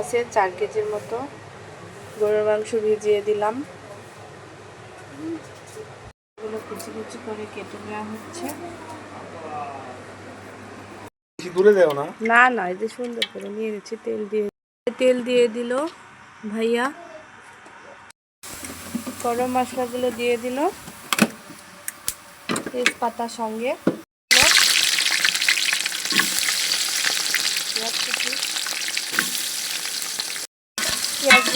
আছে চার কেজির মতো। গরুর মাংস ভিজিয়ে দিলাম। এগুলো কুচি কুচি করে কেটে নেওয়া হচ্ছে। দূরে দেও না। না না এই যে সুন্দর করে নিয়ে নিচ্ছি তেল দিয়ে তেল দিয়ে দিল ভাইয়া। গরম মশলাগুলো দিয়ে দিল তেজপাতা সঙ্গে পেঁয়াজ কুচি পেঁয়াজগুলোকে নেড়ে দিচ্ছে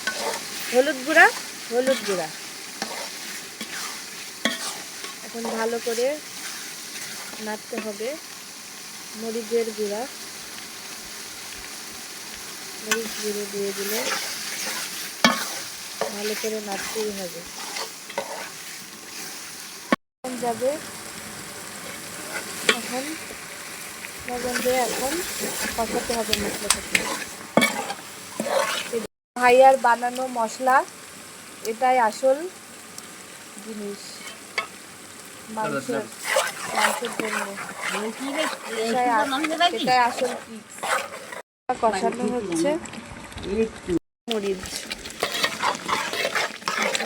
হলুদ গুঁড়া হলুদ গুঁড়া। এখন ভালো করে নাড়তে হবে মরিচের গুঁড়া। মরিচ গুঁড়ো দিয়ে দিলে ভালো করে নাড়তেই হবে। যাবে, এখন এখন কষাতে হবে মশলাটাকে। ভাইয়ার বানানো মশলা এটাই আসল জিনিস। মাংসের মাংসের জন্য। এটাই আসল কি কষানো হচ্ছে। মরিচ।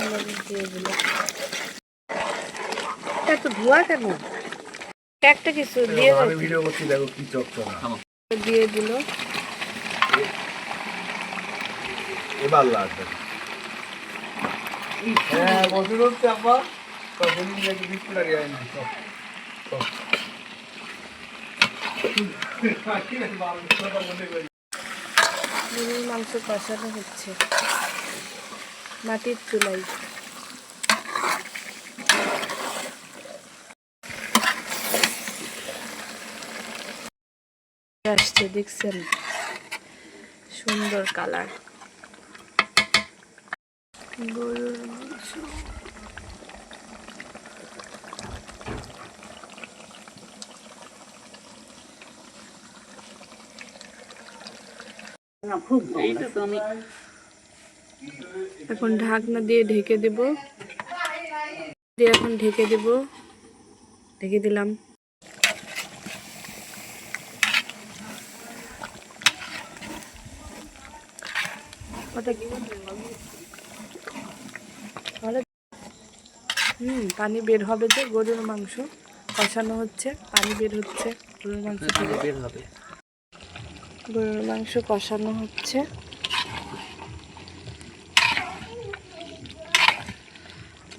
মরিচ দিয়ে দিল এত ধোয়া কেন? একটা কিছু দিয়ে দাও আমি ভিডিও করছি দেখো কি চকচক। দিয়ে দিল। এবার লাগবে। হ্যাঁ বসে আব্বা। একটু বিস্কুট মনে মাংস কষানো হচ্ছে। মাটির চুলাই। আসছে দেখছেন? সুন্দর কালার গরুর মাংস এখন ঢাকনা দিয়ে ঢেকে দেব। দিয়ে এখন ঢেকে দেব। ঢেকে দিলাম। ওটা কি হুম পানি বের হবে যে গরুর মাংস কষানো হচ্ছে পানি বের হচ্ছে গরুর মাংস থেকে। বের হবে। গরুর মাংস কষানো হচ্ছে।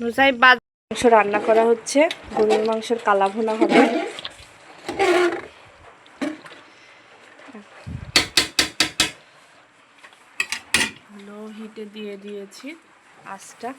নুসাই বাদ মাংস রান্না করা হচ্ছে গরুর মাংসের কালা ভুনা হবে। লো হিটে দিয়ে দিয়েছি আঁচটা।